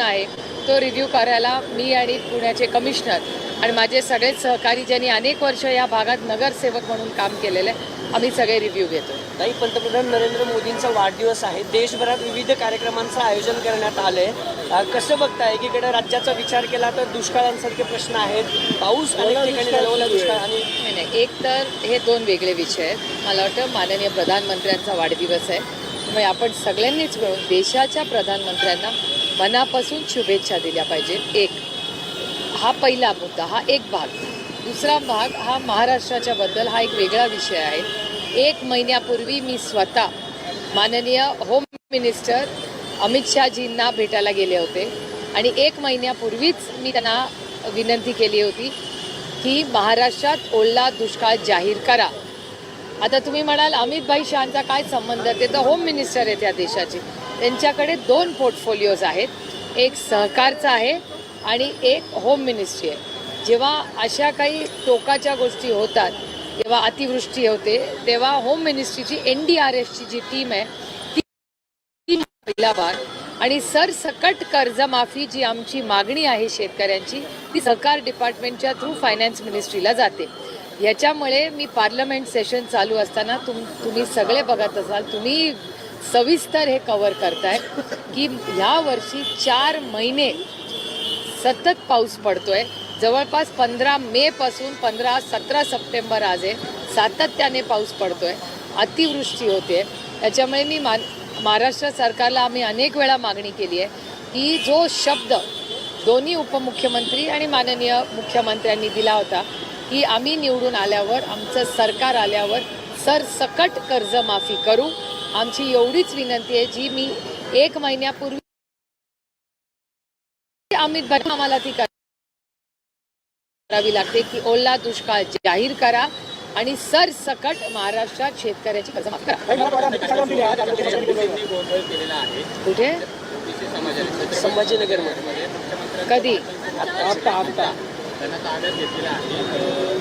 प्रश्न आहे तो रिव्ह्यू करायला मी आणि पुण्याचे कमिशनर आणि माझे सगळेच सहकारी ज्यांनी अनेक वर्ष या भागात नगरसेवक म्हणून काम केलेलं आहे आम्ही सगळे रिव्ह्यू घेतो. ताई पंतप्रधान नरेंद्र मोदींचा वाढदिवस आहे. देशभरात विविध कार्यक्रमांचं आयोजन करण्यात आलंय. अ, कसं बघताय? एकीकडे राज्याचा विचार केला तर दुष्काळांसारखे प्रश्न आहेत. पाऊस अनेक ठिकाणी दुष्काळ आणि नाही नाही एक तर हे दोन वेगळे विषय आहेत. मला वाटतं माननीय प्रधानमंत्र्यांचा वाढदिवस आहे. त्यामुळे आपण सगळ्यांनीच मिळून देशाच्या प्रधानमंत्र्यांना मनापासून शुभेच्छा दिल्या पाहिजेत एक हा पहिला मुद्दा हा एक भाग. दुसरा भाग हा महाराष्ट्राच्या बद्दल हा एक वेगळा विषय आहे. एक महिन्यापूर्वी मी स्वतः माननीय होम मिनिस्टर अमित शहाजींना भेटायला गेले होते. आणि एक महिन्यापूर्वीच मी त्यांना विनंती केली होती की महाराष्ट्रात ओला दुष्काळ जाहीर करा. आता तुम्ही म्हणाल अमित भाई शहांचा काय संबंध? ते तर होम मिनिस्टर आहे या देशाचे. त्यांच्याकडे दोन पोर्टफोलिओज आहेत. एक सहकारचा आहे आणि एक होम मिनिस्ट्री आहे. जेव्हा अशा काही टोकाच्या गोष्टी होतात तेव्हा अतिवृष्टी होते तेव्हा होम मिनिस्ट्रीची एन डी आर एफची जी टीम आहे ती ती पहिला भाग आणि सरसकट कर्जमाफी जी आमची मागणी आहे शेतकऱ्यांची ती सहकार डिपार्टमेंटच्या थ्रू फायनान्स मिनिस्ट्रीला जाते. याच्यामुळे मी पार्लमेंट सेशन चालू असताना तुम तुम्ही सगळे बघत असाल तुम्ही सविस्तर हे कवर करताय की ह्या वर्षी चार महिने सतत पाऊस पडतोय. जवळपास पंधरा मे पासून पंधरा सतरा सप्टेंबर आज आहे सातत्याने पाऊस पडतोय. अतिवृष्टी होते. त्याच्यामुळे मी मान महाराष्ट्र सरकारला आम्ही अनेक वेळा मागणी केली आहे की जो शब्द दोन्ही उपमुख्यमंत्री आणि माननीय मुख्यमंत्र्यांनी दिला होता की आम्ही निवडून आल्यावर आमचं सरकार आल्यावर सरसकट कर्जमाफी करू. आमची एवढीच विनंती आहे जी मी एक महिन्यापूर्वी अमित भाई आम्हाला ती करावी लागते की ओला दुष्काळ जाहीर करा आणि सरसकट महाराष्ट्रात शेतकऱ्याची कर्जमाफी करा. कुठे? संभाजीनगरमध्ये. कधी?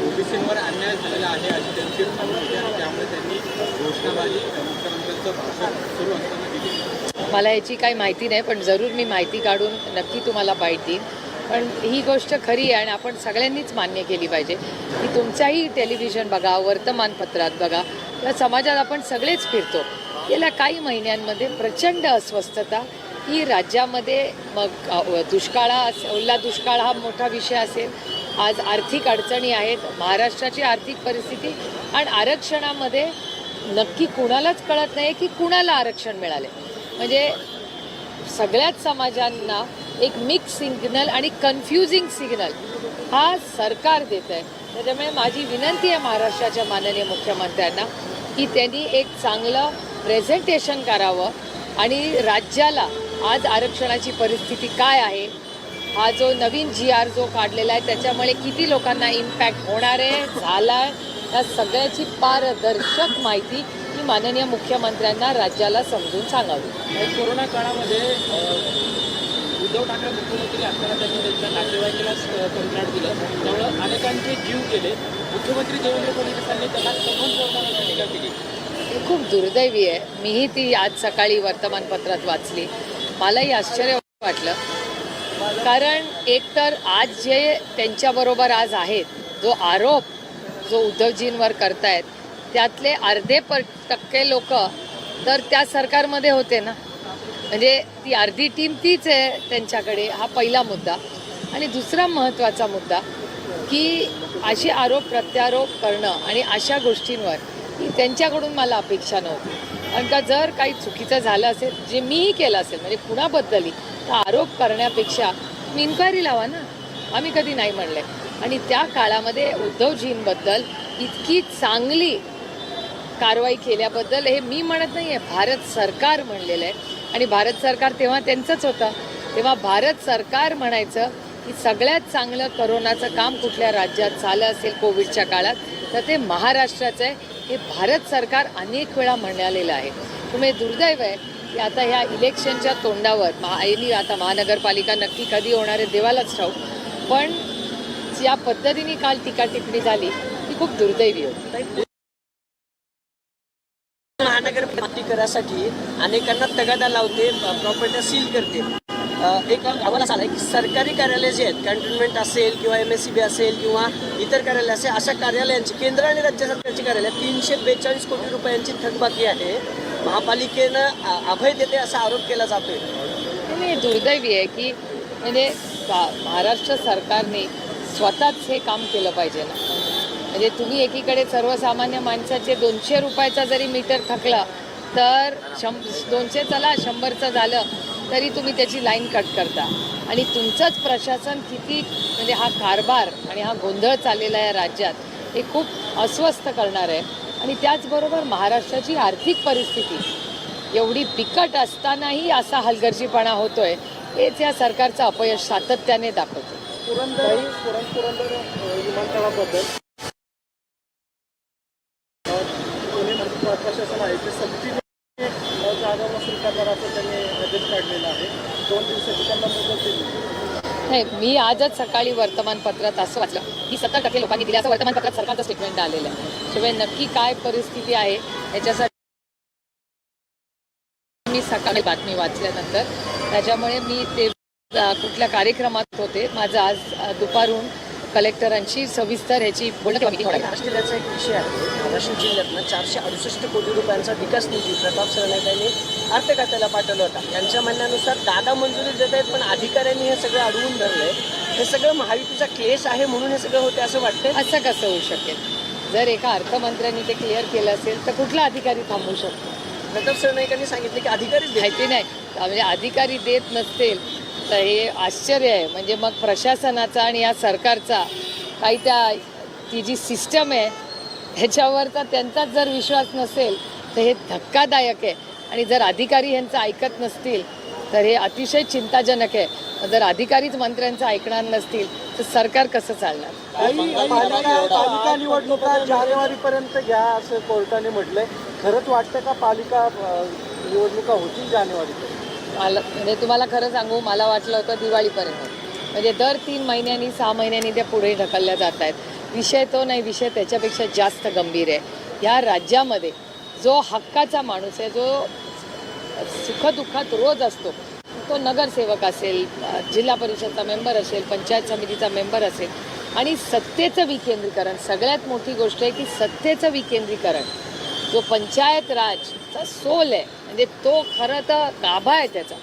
ओबीसींवर अन्याय झालेला आहे अशी त्यांची त्यामुळे त्यांनी घोषणाबाजी मला याची काही माहिती नाही पण जरूर मी माहिती काढून नक्की तुम्हाला बाईट देईन. पण ही गोष्ट खरी आहे आणि आपण सगळ्यांनीच मान्य केली पाहिजे की तुमच्याही टेलिव्हिजन बघा वर्तमानपत्रात बघा या समाजात आपण सगळेच फिरतो. गेल्या काही महिन्यांमध्ये प्रचंड अस्वस्थता ही राज्यामध्ये मग दुष्काळा अस- ओला दुष्काळ हा मोठा विषय असेल. आज आर्थिक अडचणी आहेत महाराष्ट्राची आर्थिक परिस्थिती आणि आरक्षणामध्ये नक्की कुणालाच कळत नाही की कुणाला आरक्षण मिळाले म्हणजे सगळ्याच समाजांना एक मिक्स सिग्नल आणि कन्फ्युजिंग सिग्नल हा सरकार देत आहे त्याच्यामुळे माझी विनंती आहे महाराष्ट्राच्या माननीय मुख्यमंत्र्यांना की त्यांनी एक चांगलं प्रेझेंटेशन करावं आणि राज्याला आज आरक्षणाची परिस्थिती काय आहे हा जो नवीन जी आर जो काढलेला आहे त्याच्यामुळे किती लोकांना इम्पॅक्ट होणार आहे झाला आहे या सगळ्याची पारदर्शक माहिती ही माननीय मुख्यमंत्र्यांना राज्याला समजून सांगावी. कोरोना काळामध्ये उद्धव ठाकरे मुख्यमंत्री असताना त्यांनी त्यांच्या नातेवाईकाला कंत्राट दिलं. त्यामुळं अनेकांचे जीव गेले. मुख्यमंत्री देवेंद्र फडणवीस यांनी त्याला समन जोडणारा टीका केली. हे खूप दुर्दैवी आहे. मीही ती आज सकाळी वर्तमानपत्रात वाचली. मलाही आश्चर्य वाटलं. कारण एकतर आज जे त्यांच्याबरोबर आज आहेत जो आरोप जो उद्धवजींवर करतायत त्यातले अर्धे प टक्के लोक तर त्या सरकारमध्ये होते ना. म्हणजे ती अर्धी टीम तीच आहे त्यांच्याकडे हा पहिला मुद्दा. आणि दुसरा महत्त्वाचा मुद्दा की अशी आरोप प्रत्यारोप करणं आणि अशा गोष्टींवर ही त्यांच्याकडून मला अपेक्षा नव्हती. कारण का जर काही चुकीचं झालं असेल जे मीही केलं असेल म्हणजे कुणाबद्दलही तर आरोप करण्यापेक्षा तुम्ही इन्क्वायरी लावा ना. आम्ही कधी नाही म्हणले. आणि त्या काळामध्ये उद्धवजींबद्दल इतकी चांगली कारवाई केल्याबद्दल हे मी म्हणत नाही आहे भारत सरकार म्हणलेलं आहे. आणि भारत सरकार तेव्हा त्यांचंच होतं. तेव्हा भारत सरकार म्हणायचं की सगळ्यात चांगलं करोनाचं काम कुठल्या राज्यात झालं असेल कोविडच्या काळात तर ते महाराष्ट्राचं आहे. हे भारत सरकार अनेक वेळा म्हणालेलं आहे. तुम्ही दुर्दैव आहे की आता ह्या इलेक्शनच्या तोंडावर महा आता महानगरपालिका नक्की कधी होणार आहे देवालाच ठाऊक. पण ज्या पद्धतीने काल टीका टिप्पणी झाली ती खूप दुर्दैवी होती. महानगरपालिका करासाठी अनेकांना तगादा लावते प्रॉपर्टी सील करते. एक असा आला आहे की सरकारी कार्यालय जे आहेत कॅन्टोन्मेंट असेल किंवा एम एस सी बी असेल किंवा इतर कार्यालय असेल अशा कार्यालयांची केंद्र आणि राज्य सरकारची कार्यालय तीनशे बेचाळीस कोटी रुपयांची थकबाकी आहे. महापालिकेनं अभय देते असा आरोप केला जातोय. हे दुर्दैवी आहे की म्हणजे महाराष्ट्र सरकारने स्वतःच हे काम केलं पाहिजे ना. म्हणजे तुम्ही एकीकडे सर्वसामान्य माणसाचे दोनशे रुपयाचा जरी मीटर थकला तर शं दोनशे चला शंभरचं झालं तरी तुम्ही त्याची लाईन कट करता. आणि तुमचंच प्रशासन किती म्हणजे हा कारभार आणि हा गोंधळ चाललेला आहे राज्यात हे खूप अस्वस्थ करणार आहे. आणि त्याचबरोबर महाराष्ट्राची आर्थिक परिस्थिती एवढी बिकट असतानाही असा हलगर्जीपणा होतोय हेच या सरकारचं अपयश सातत्याने दाखवतो पुरंदर पुरं पुरंदर विमानतळाबद्दल पुणे प्रशासन आहे. ते सक्तीने जागा वसूल करणार त्यांनी आदेश काढलेला आहे. दोन दिवसाची त्यांना मुदत दिली. नाही मी आजच सकाळी वर्तमानपत्रात असं वाचलं. की सत्तर टक्के लोकांनी दिल्या असं वर्तमानपत्रात सरकारचं स्टेटमेंट आलेलं आहे. शिवाय नक्की काय परिस्थिती आहे याच्यासाठी मी सकाळी बातमी वाचल्यानंतर त्याच्यामुळे मी ते कुठल्या कार्यक्रमात होते. माझं आज दुपारून कलेक्टरांशी सविस्तर ह्याची. महाराष्ट्र जिल्ह्याचा एक विषय आहे. धाराशिव जिल्ह्यातनं चारशे अडुसष्ट कोटी रुपयांचा विकास निधी प्रताप सरनाईक यांनी पाठवला होता. त्यांच्या म्हणण्यानुसार दादा मंजुरी देत आहेत पण अधिकाऱ्यांनी हे सगळं अडवून धरलंय. हे सगळं महायुतीचा क्लेश आहे म्हणून हे सगळं होते असं वाटतंय? असं कसं होऊ शकेल? जर एका अर्थमंत्र्यांनी ते क्लिअर केलं असेल तर कुठला अधिकारी थांबवू शकतो? प्रताप सरनाईकांनी सांगितले की अधिकारीच देत माहिती नाही. म्हणजे अधिकारी देत नसतील तर हे आश्चर्य आहे. म्हणजे मग प्रशासनाचा आणि या सरकारचा काही त्या ती जी सिस्टम आहे ह्याच्यावरचा त्यांचाच जर विश्वास नसेल तर हे धक्कादायक आहे. आणि जर अधिकारी यांचं ऐकत नसतील तर हे अतिशय चिंताजनक आहे. जर अधिकारीच मंत्र्यांचं ऐकणार नसतील तर सरकार कसं चालणार? पालिका निवडणुका जानेवारीपर्यंत घ्या असं कोर्टाने म्हटलंय. खरंच वाटतं का पालिका निवडणुका होतील जानेवारीपर्यंत? मला म्हणजे तुम्हाला खरं सांगू मला वाटलं होतं दिवाळीपर्यंत. म्हणजे दर तीन महिन्यांनी सहा महिन्यांनी त्या पुढे ढकलल्या जात आहेत. विषय तो नाही विषय त्याच्यापेक्षा जास्त गंभीर आहे. ह्या राज्यामध्ये जो हक्काचा माणूस आहे जो सुखदुःखात रोज असतो तो नगरसेवक असेल जिल्हा परिषदचा मेंबर असेल पंचायत समितीचा मेंबर असेल आणि सत्तेचं विकेंद्रीकरण सगळ्यात मोठी गोष्ट आहे की सत्तेचं विकेंद्रीकरण जो पंचायत राजचा सोल आहे म्हणजे तो खरं तर गाभा आहे त्याचा.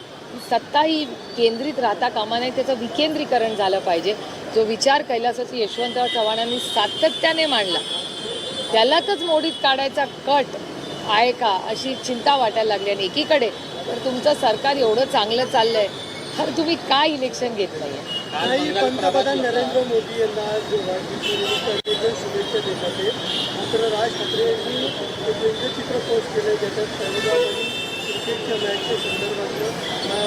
सत्ता ही केंद्रित राहता कामा नाही त्याचं विकेंद्रीकरण झालं पाहिजे. जो विचार कैलासाची यशवंतराव चव्हाणांनी सातत्याने मांडला त्यालाच मोडीत काढायचा कट आहे का अशी चिंता वाटायला लागली. आणि एकीकडे तर तुमचं सरकार एवढं चांगलं चाललं आहे तर तुम्ही काय इलेक्शन घेत नाही आहे काही पंतप्रधान नरेंद्र मोदी यांना आज वाढदिवसानिमित्त शुभेच्छा आहेत. मात्र राज ठाकरे यांनी एक व्यंगचित्र पोस्ट केलं ज्याच्यात तळेगावमधील क्रिकेटच्या मॅचच्या संदर्भातलं हा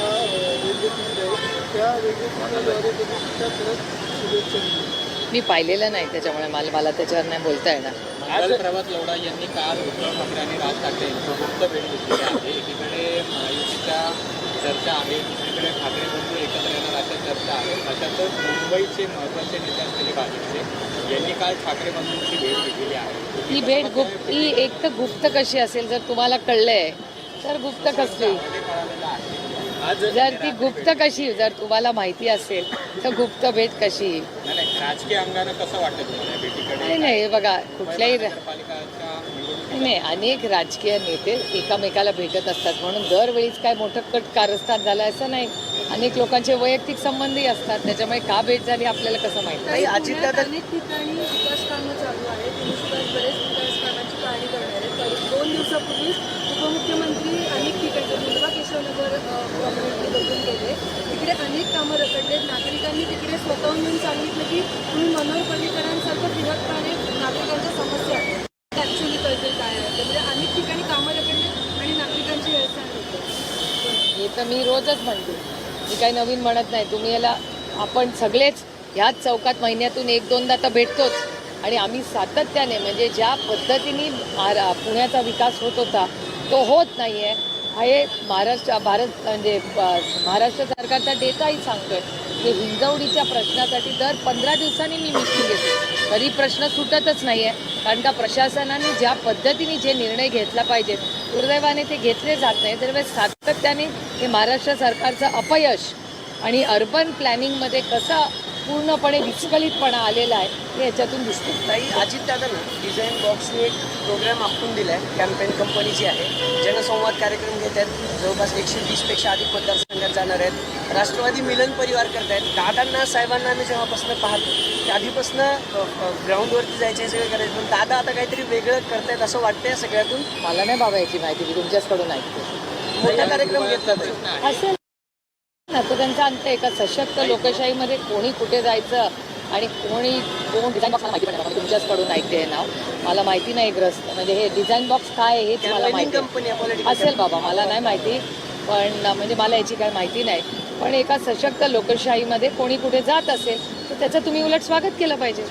व्यंगचित्र आहे. त्या व्यंगचित्राद्वारे त्यांनी तिच्या परत शुभेच्छा दिल्या मी पाहिलेलं नाही त्याच्यामुळे मला मला त्याच्यावर नाही बोलता येणार. मंगल प्रभात लवडा यांनी काल उद्धव ठाकरे आणि राज ठाकरे यांचं गुप्त भेट घेतलेली आहे. एकीकडे महायुतीच्या चर्चा आहे दुसरीकडे ठाकरे बंधू एकत्र येणार अशा चर्चा आहे. अशातच मुंबईचे महत्त्वाचे नेते असलेले भाजपचे यांनी काल ठाकरे बंधूंची भेट घेतलेली आहे. ही भेट गुप्त ही एक तर गुप्त कशी असेल जर तुम्हाला कळलंय तर गुप्त कसली? आज जर ती गुप्त कशी जर तुम्हाला माहिती असेल तर गुप्त भेट कशी? राजकीय अंगानं कसं वाटतं तुम्हाला या भेटीकडे? नाही नाही बघा कुठल्याही नाही अनेक राजकीय नेते एकामेकाला भेटत असतात. म्हणून दरवेळीच काय मोठं कट कारस्थान झालं असं नाही. अनेक लोकांचे वैयक्तिक संबंधही असतात. त्याच्यामुळे का भेट झाली आपल्याला कसं माहिती? नाही अजितदादा अनेक ठिकाणी विकास कामं चालू आहेत. नुसतंच बरेच विकास कामांची पाहणी करणार आहेत. तर दोन दिवसापूर्वीच उपमुख्यमंत्री अनेक ठिकाणी मुलगा केशवनगर बघून गेले. तिकडे अनेक कामं रखडलेत नागरिकांनी तिकडे स्वतःहून येऊन सांगितलं की तुम्ही मनोहर पर्रीकरांसारखं फिरतपणे नागरिकांच्या समस्या ॲक्च्युली कळतील काय आहे ते. म्हणजे अनेक ठिकाणी कामं रखडलेत आणि नागरिकांची गैरसोय होते हे तर मी रोजच म्हणते मी काही नवीन म्हणत नाही तुम्ही याला आपण सगळेच ह्याच चौकात महिन्यातून एक दोनदा तर भेटतोच. आणि आम्ही सातत्याने म्हणजे ज्या पद्धतीने महारा पुण्याचा विकास होत होता तो होत नाही आहे हे महाराष्ट्र भारत म्हणजे महाराष्ट्र सरकारचा डेटाही सांगतोय. की हिंजवडीच्या प्रश्नासाठी दर पंधरा दिवसांनी मी मिटिंग घेते. तरी प्रश्न सुटतच नाही आहे कारण का प्रशासनाने ज्या पद्धतीने जे निर्णय घेतला पाहिजे दुर्दैवाने ते घेतले जात नाही. तर सातत्याने हे महाराष्ट्र सरकारचं अपयश आणि अर्बन प्लॅनिंगमध्ये कसा पूर्णपणे विस्कळीतपणा आलेला आहे हे याच्यातून दिसतं. ताई अजित दादा ना डिझाईन बॉक्सने एक प्रोग्राम आखून दिलाय कॅम्पेन कंपनीची आहे. जनसंवाद कार्यक्रम घेत आहेत जवळपास एकशे वीसपेक्षा अधिक मतदारसंघात जाणार आहेत. राष्ट्रवादी मिलन परिवार करतायत दादांना साहेबांना आम्ही जेव्हापासून पाहतो त्या आधीपासून ग्राउंडवरती जायचे सगळे करायचे पण दादा आता काहीतरी वेगळं करतायत असं वाटतंय सगळ्यातून? मला नाही बाबा याची माहिती मी तुमच्याचकडून ऐकते. मोठा कार्यक्रम घेतला असेल ना तो त्यांचा अंत एका सशक्त लोकशाहीमध्ये कोणी कुठे जायचं आणि कोणी कोण डिझाईन बॉक्स मला माहिती. मी तुमच्याचकडून ऐकते हे नाव. मला माहिती नाही ग्रस्त. म्हणजे हे डिझाईन बॉक्स काय आहे हेच मला माहिती आहे. कंपनी आहे पॉलिटिकल असेल बाबा मला नाही माहिती. पण म्हणजे मला याची काय माहिती नाही. पण एका सशक्त लोकशाहीमध्ये कोणी कुठे जात असेल तर त्याचं तुम्ही उलट स्वागत केलं पाहिजे.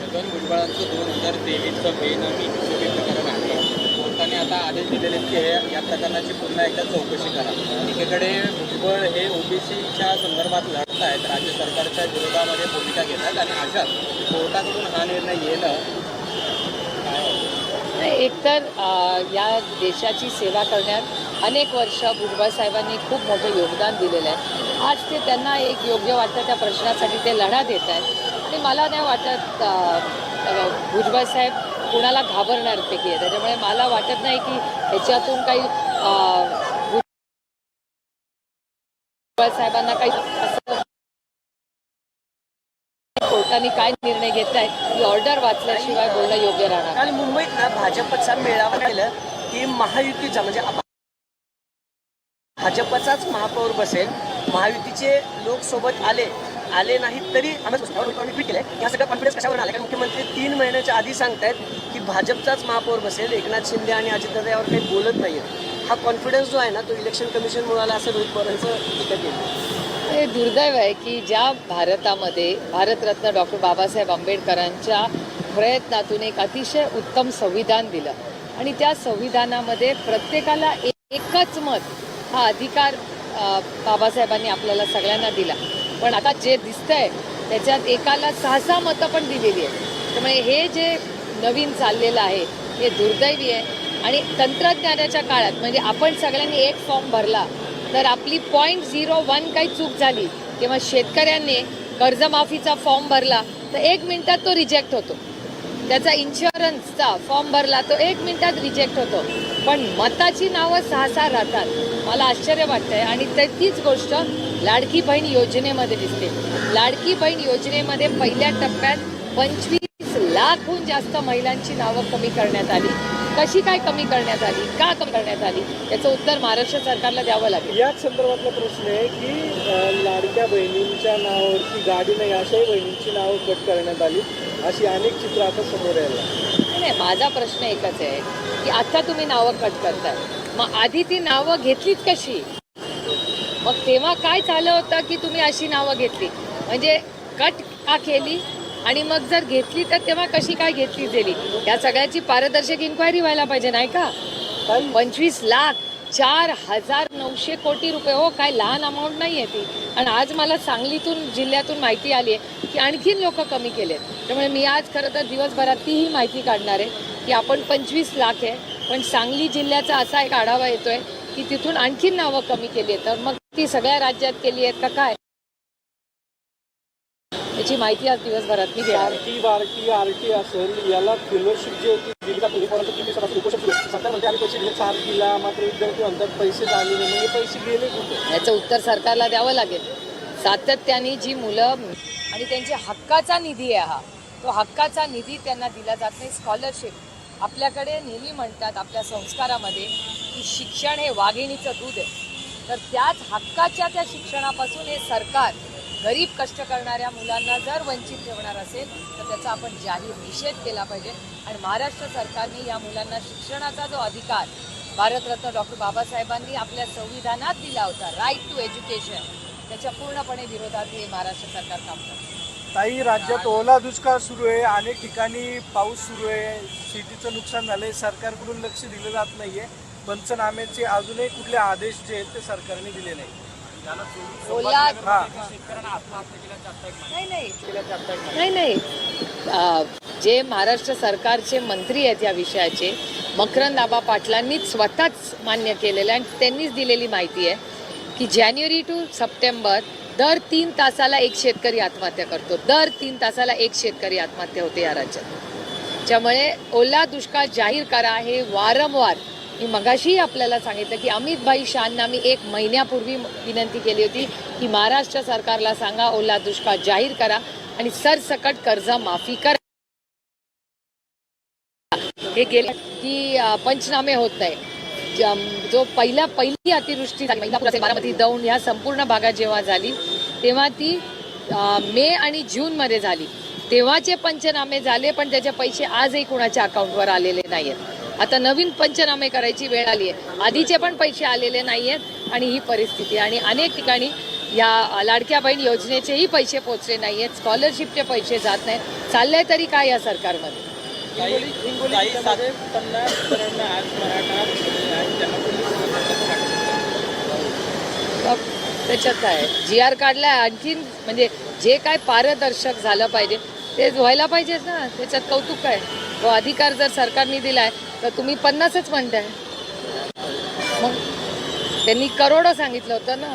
आता आदेश दिलेले आहेत की हे या प्रकरणाची पुन्हा एकदा चौकशी करा. एकीकडे भुजबळ हे ओबीसीच्या संदर्भात लढत आहेत राज्य सरकारच्या विरोधामध्ये भूमिका घेत आहेत आणि अशा कोर्टाकडून हा निर्णय येणं एकतर या देशाची सेवा करण्यात अनेक वर्ष भुजबळ साहेबांनी खूप मोठं योगदान दिलेलं आहे. आज ते त्यांना एक योग्य वाटतं त्या प्रश्नासाठी ते लढा देत आहेत आणि मला नाही वाटत भुजबळ साहेब कुणाला घाबरणार ते आहे त्याच्यामुळे मला वाटत नाही की ह्याच्यातून काही साहेबांना काही असं कोर्टाने काय निर्णय घेतलाय ही ऑर्डर वाचल्याशिवाय बोलणं योग्य राहणार काल मुंबईत ना भाजपचा मेळावा केलं की महायुतीचा म्हणजे भाजपचाच महापौर बसेल महायुतीचे लोक सोबत आले आले नाहीत तरी आम्ही स्वतःवर आम्ही ट्विट आहे या सगळं कॉन्फिडन्स कशावर आला कारण मुख्यमंत्री तीन महिन्याच्या आधी सांगतायत की भाजपचाच महापौर बसेल एकनाथ शिंदे आणि अजितदादा यावर काही बोलत नाही हा कॉन्फिडन्स जो आहे ना तो इलेक्शन कमिशनमुळे आला असं रोहित पवारांचं टीका केलं हे दुर्दैव आहे की ज्या भारतामध्ये भारतरत्न डॉक्टर बाबासाहेब आंबेडकरांच्या प्रयत्नातून एक अतिशय उत्तम संविधान दिलं. आणि त्या संविधानामध्ये प्रत्येकाला एकच मत हा अधिकार बाबासाहेबांनी आपल्याला सगळ्यांना दिला. पण आता जे दिसतंय त्याच्यात एकाला सहा सहा मतं पण दिलेली आहेत. त्यामुळे हे जे नवीन चाललेलं आहे हे दुर्दैवी आहे. आणि तंत्रज्ञानाच्या काळात म्हणजे आपण सगळ्यांनी एक फॉर्म भरला तर आपली पॉईंट झिरो वन काही चूक झाली किंवा शेतकऱ्यांनी कर्जमाफीचा फॉर्म भरला तर एक मिनिटात तो रिजेक्ट होतो. त्याचा इन्शुरन्सचा फॉर्म भरला तो एक मिनिटात रिजेक्ट होतो. पण मताची नावं सहा सहा राहतात. मला आश्चर्य वाटतंय. आणि ते तीच गोष्ट लाडकी बहीण योजनेमध्ये दिसते. लाडकी बहीण योजनेमध्ये पहिल्या टप्प्यात पंचवीस लाखहून जास्त महिलांची नावं कमी करण्यात आली. कशी काय कमी करण्यात आली? का कमी करण्यात आली? याचं उत्तर महाराष्ट्र सरकारला द्यावं लागेल. याच संदर्भातला प्रश्न आहे की लाडक्या बहिणींच्या नावावरती गाडी नाही अशाही बहिणींची नावं कट करण्यात आली. अशी अनेक चित्र आता समोर यायला नाही, नाही माझा प्रश्न एकच आहे की आता तुम्ही नावं कट करताय. मग आधी ती नावं घेतलीच कशी? मग तेव्हा काय झालं होतं की तुम्ही अशी नावं घेतली? म्हणजे कट का केली? आणि मग जर घेतली तर तेव्हा कशी काय घेतली गेली? या सगळ्याची पारदर्शक इन्क्वायरी व्हायला पाहिजे नाही का? पंचवीस लाख. चार हजार नऊशे कोटी रुपये. हो काय लहान अमाऊंट नाही आहे ती. आणि आज मला सांगलीतून जिल्ह्यातून माहिती आली आहे की आणखीन लोक कमी केलेत. त्यामुळे मी आज खरं तर दिवसभरात तीही माहिती काढणार आहे की आपण पंचवीस लाख आहे. पण सांगली जिल्ह्याचा असा एक आढावा येतोय की तिथून आणखीन नावं कमी केली आहेत. तर मग ती सगळ्या राज्यात केली आहेत का काय? याची माहिती आज दिवसभरात मी घेणार आहे. आरटी बारटी आरटी असेल याला फेलोशिप जी होती दिली सगळं उपोषण सुरू आहे. सरकार म्हणते आम्ही पैसे दिले चार दिला मात्र विद्यार्थी म्हणतात पैसे झाले नाही. हे पैसे गेले कुठे? याचं उत्तर सरकारला द्यावं लागेल. सातत्याने जी मुलं आणि त्यांच्या हक्काचा निधी आहे हा तो हक्काचा निधी त्यांना दिला जात नाही. स्कॉलरशिप आपल्याकडे नेहमी म्हणतात आपल्या संस्कारामध्ये की शिक्षण हे वाघिणीचं दूध आहे. तर त्याच हक्काच्या त्या शिक्षणापासून हे सरकार गरीब कष्ट करणाऱ्या मुलांना जर वंचित ठेवणार असेल तर त्याचा आपण जाहीर निषेध केला पाहिजे. आणि महाराष्ट्र सरकारने या मुलांना शिक्षणाचा जो अधिकार भारतरत्न डॉक्टर बाबासाहेबांनी आपल्या संविधानात दिला होता राईट टू एज्युकेशन त्याच्या पूर्णपणे विरोधात हे महाराष्ट्र सरकार काम करतं. ताई राज्यात ओला दुष्काळ सुरू आहे अनेक ठिकाणी पाऊस सुरू आहे शेतीचं नुकसान झालं आहे सरकारकडून लक्ष दिलं जात नाही आहे पंचनाम्याचे अजूनही कुठले आदेश जे आहेत ते सरकारने दिले नाही ओला नाही नाही नाही नाही. अं, जे महाराष्ट्र सरकारचे मंत्री आहेत या विषयाचे मकरंद आबा पाटलांनीच स्वतःच मान्य केलेलं आहे आणि त्यांनीच दिलेली माहिती आहे की जानेवारी टू सप्टेंबर दर तीन तासाला एक शेतकरी आत्महत्या करतो. दर तीन तासाला एक शेतकरी आत्महत्या होते या राज्यात. त्यामुळे ओला दुष्काळ जाहीर करा हे वारंवार मी मगाशीही आपल्याला सांगितलं की अमित भाई शहांना मी एक महिन्यापूर्वी विनंती केली होती की महाराष्ट्र सरकारला सांगा ओला दुष्काळ जाहीर करा आणि सरसकट कर्ज माफी करा. हे गेले की पंचनामे होत नाही. जो पहिला पहिली अतिवृष्टी झाली बारामती दौंड ह्या संपूर्ण भागात जेव्हा झाली तेव्हा ती मे आणि जूनमध्ये झाली. तेव्हाचे पंचनामे झाले पण त्याचे पैसे आजही कुणाच्या अकाउंटवर आलेले नाही आहेत आता नवीन पंचनामे करायची वेळ आली आहे. आधीचे पण पैसे आलेले नाही आहेत आणि ही परिस्थिती आहे. आणि अनेक ठिकाणी या लाडक्या बहीण योजनेचेही पैसे पोचले नाही आहेत स्कॉलरशिपचे पैसे जात नाहीत. चाललंय तरी काय या सरकारमध्ये? त्याच्यात काय? जी आर काढलाय. आणखीन म्हणजे जे काय पारदर्शक झालं पाहिजे. ते व्हायला पाहिजेच ना त्याच्यात कौतुक काय तो अधिकार जर सरकारने दिलाय तर तुम्ही पन्नासच म्हणताय. मग त्यांनी करोडो सांगितलं होतं ना.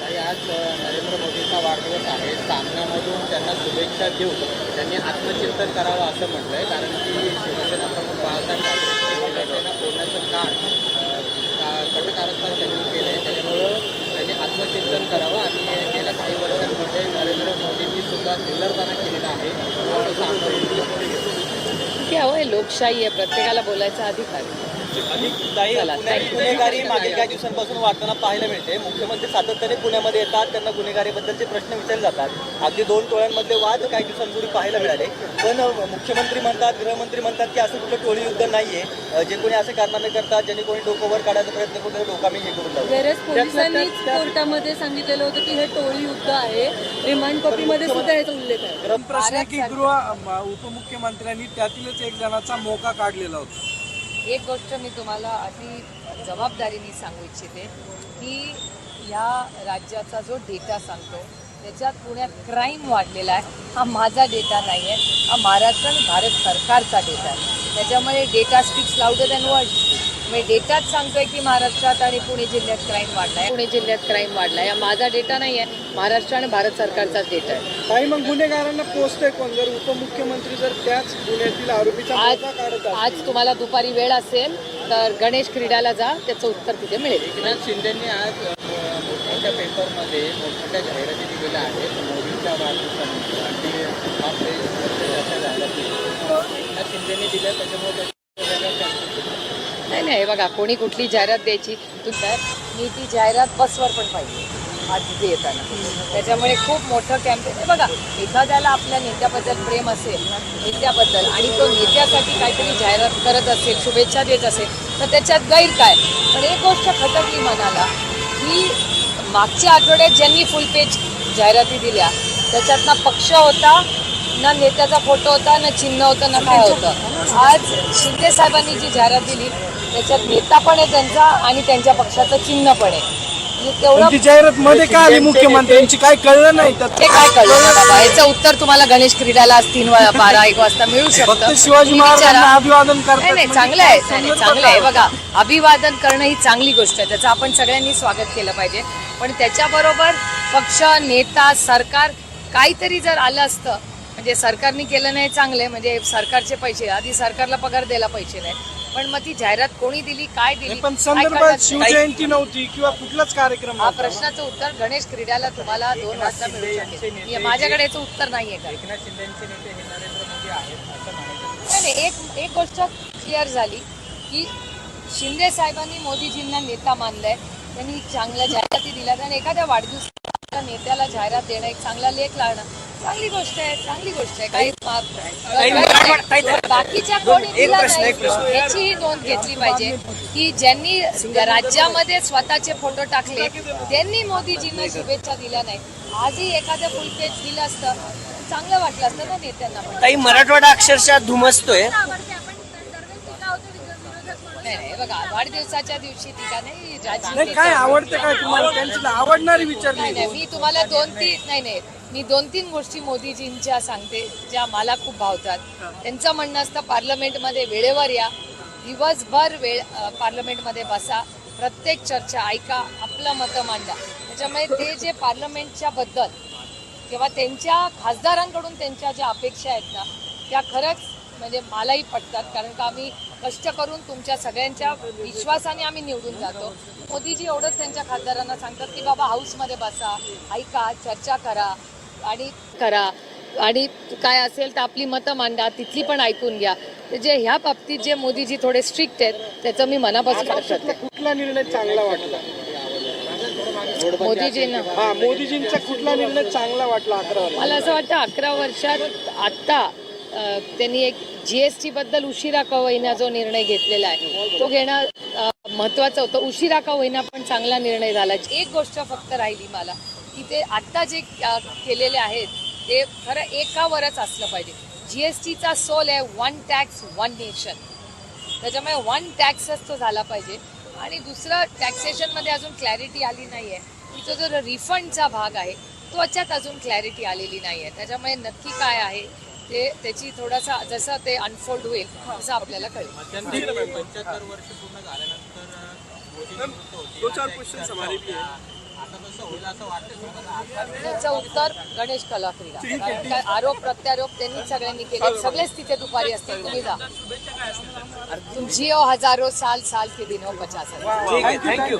ताई, आज अ, नरेंद्र मोदींचा वाढदिवस आहे. सामन्यामधून त्यांना शुभेच्छा देऊन त्यांनी आत्मचिंतन करावं असं म्हटलंय कारण की शिवसेना प्रमुख बाळासाहेब ठाकरे शिवसेना अ, का- कटकारस्थान त्यांनी केलं आहे त्याच्यामुळं त्यांनी आत्मचिंतन करावं. आणि गेल्या काही वर्षांमध्ये नरेंद्र मोदींनी सुद्धा निलरपणा केलेला आहे. हवं लोकशाही आहे. प्रत्येकाला बोलायचा अधिकार गुन्हेगारी मागील काही दिवसांपासून वाढताना पाहायला मिळते. मुख्यमंत्री सातत्याने पुण्यामध्ये येतात. त्यांना गुन्हेगारीबद्दलचे प्रश्न विचारले जातात. अगदी दोन टोळ्यांमधले वाद काही दिवसांपूर्वी पाहायला मिळाले. पण मुख्यमंत्री म्हणतात गृहमंत्री म्हणतात की असं कुठलं टोळी युद्ध नाहीये. जे कोणी असे कारनामे करतात ज्यांनी कोणी डोकं वर काढायचा प्रयत्न करतो डोका मी हे करून पोलिसांनीच कोर्टामध्ये सांगितलेलं होतं की हे टोळी युद्ध आहे. रिमांड कॉपीमध्ये सुद्धा याचा उल्लेख आहे. प्रश्न की गृह उपमुख्यमंत्र्यांनी त्यातीलच एक जणाचा मोका काढलेला होता. एक गोष्ट मी तुम्हाला अति जबाबदारीने सांगू इच्छिते की ह्या राज्याचा जो डेटा सांगतो त्याच्यात पुण्यात क्राईम वाढलेला आहे. हा माझा डेटा नाही आहे हा महाराष्ट्र आणि भारत सरकारचा डेटा आहे. त्याच्यामुळे data speaks louder and word म्हणजे डेटाच सांगतोय की महाराष्ट्रात आणि पुणे जिल्ह्यात क्राईम वाढला आहे पुणे जिल्ह्यात क्राईम वाढला आहे हा माझा डेटा नाही आहे महाराष्ट्र आणि भारत सरकारचाच डेटा आहे. काही मग गुन्हेगारांना पोचतंय कोण? जर उपमुख्यमंत्री जर त्याच गुन्ह्यातील आरोपीचा आज काढत. आज तुम्हाला दुपारी वेळ असेल तर गणेश क्रीडाला जा. त्याचं उत्तर तिथे मिळेल. एकनाथ शिंदेंनी आज अ, मोठमोठ्या पेपरमध्ये मोठमोठ्या जाहिराती दिलेल्या आहेत. मोदींच्या वाढदिवसानिमित्त. आणि आपले जाहिराती. एकनाथ शिंदेनी दिल्या त्याच्यामुळे नाही नाही बघा कोणी कुठली जाहिरात द्यायची तर मी ती जाहिरात बसवर पण पाहिजे आज तिथे येताना. त्याच्यामुळे खूप मोठं कॅम्पेन आहे. बघा एखाद्याला आपल्या नेत्याबद्दल प्रेम असेल नेत्याबद्दल आणि तो नेत्यासाठी काहीतरी जाहिरात करत असेल शुभेच्छा देत असेल तर त्याच्यात गैर काय? पण एक गोष्ट खटकली मनाला की मागच्या आठवड्यात ज्यांनी फुल पेज जाहिराती दिल्या त्याच्यात ना पक्ष होता ना नेत्याचा फोटो होता ना चिन्ह होतं ना काय होतं. आज शिंदे साहेबांनी जी जाहिरात दिली त्याच्यात नेता पण आहे त्यांचा आणि त्यांच्या पक्षाचं चिन्ह पण आहे. म्हणजे तेवढं जाहिरात मध्ये काय आली मुख्यमंत्र्यांची काय कळलं नाही? त्यात ते काय कळलं ना बाबा याचं उत्तर तुम्हाला गणेश क्रीडाला आज तीन वा- बारा एक वाजता मिळू फक्त शकतं. शिवाजी तुम्ही महाराजांना विचारा. अभिवादन नाही करतात नाही म्हणजे चांगलं आहे. नाही, नाही, चांगलं आहे. बघा अभिवादन करणं ही चांगली गोष्ट आहे. त्याचं आपण सगळ्यांनी स्वागत केलं पाहिजे. पण त्याच्याबरोबर पक्ष नेता सरकार काहीतरी जर आलं असतं म्हणजे सरकारने केलं नाही चांगले म्हणजे सरकारचे पैसे आधी सरकारला पगार द्यायला पैसे नाही. पण मग ती जाहिरात कोणी दिली काय दिली पण संदर्भात. शिवजयंती नव्हती किंवा कुठलाच कार्यक्रम हा. प्रश्नाचं उत्तर गणेश क्रीडाला तुम्हाला दोन वाजता मिळू शकेल माझ्याकडे याचं उत्तर नाहीये का एकनाथ शिंदेचे नेते हे नरेंद्र मोदी आहेत असं म्हणायचं नाही नाही, एक एक गोष्ट क्लिअर झाली की शिंदे साहेबांनी मोदीजींना नेता मानलंय त्यांनी चांगल्या जाहिराती दिल्या आणि एखाद्या वाढदिवसाला नेत्याला जाहिरात देणं एक चांगला लेख लावणं चांगली गोष्ट आहे चांगली गोष्ट आहे. काही मा- बाकीच्या कोणी दिला नाही. याचीही नोंद घेतली पाहिजे की ज्यांनी राज्यामध्ये स्वतःचे फोटो टाकले त्यांनी मोदीजींना शुभेच्छा दिल्या नाही. आजही एखादं फुल पेज दिलं असतं चांगलं वाटलं असतं ना नेत्यांना काही मराठवाडा अक्षरशः धुमसतोय. नाही नाही बघा वाढदिवसाच्या दिवशी टीका नाही राजकीय नाही काय आवडतं काय तुम्हाला? त्यांची आवडणारी नाही विचारली नाही मी तुम्हाला दोन तीन नाही नाही मी दोन तीन गोष्टी मोदीजींच्या सांगते ज्या मला खूप भावतात. त्यांचं म्हणणं असतं पार्लमेंटमध्ये वेळेवर या. दिवसभर वेळ पार्लमेंटमध्ये बसा. प्रत्येक चर्चा ऐका आपलं मतं मांडा. त्याच्यामुळे ते जे पार्लमेंटच्या बद्दल किंवा त्यांच्या खासदारांकडून त्यांच्या ज्या अपेक्षा आहेत ना त्या खरंच म्हणजे मलाही पटतात. कारण का आम्ही कष्ट करून तुमच्या सगळ्यांच्या विश्वासाने आम्ही निवडून जातो. मोदीजी एवढंच त्यांच्या खासदारांना सांगतात की बाबा हाऊसमध्ये बसा ऐका चर्चा करा. आणि करा. आणि काय असेल तर आपली मतं मांडा तिथली पण ऐकून घ्या. जे ह्या बाबतीत जे मोदीजी थोडे स्ट्रिक्ट आहेत त्याचं मी मनापासून कुठला निर्णय चांगला वाटला? मोदीजींना. मोदीजींचा कुठला निर्णय चांगला वाटला अकरा मला असं वाटतं अकरा वर्षात आत्ता त्यांनी एक जी एस टी बद्दल उशिरा का होईना जो निर्णय घेतलेला आहे तो घेणं महत्वाचं होतं. उशिरा का होईना पण चांगला निर्णय झाला. एक गोष्ट फक्त राहिली मला. की ते आत्ता जे केलेले आहेत ते खरं एकावरच असलं पाहिजे. जी एस टीचा सोल आहे वन टॅक्स वन नेशन त्याच्यामुळे वन टॅक्सच तो झाला पाहिजे. आणि दुसरं टॅक्सेशनमध्ये अजून क्लॅरिटी आली नाही आहे तुमचा जो रिफंडचा भाग आहे तो याच्यात अजून क्लॅरिटी आलेली नाही आहे त्याच्यामुळे नक्की काय आहे ते त्याची थोडासा जसं ते अनफोल्ड होईल तसं आपल्याला कळेल. वर्ष पूर्ण झाल्यानंतर मोदी त्याचं उत्तर गणेश काय आरोप प्रत्यारोप त्यांनी सगळ्यांनी केले. सगळेच तिथे दुपारी असतील. तुम्ही जा. तुम जिओ हजारो साल साल के दिनो पचास हजार. थँक्यू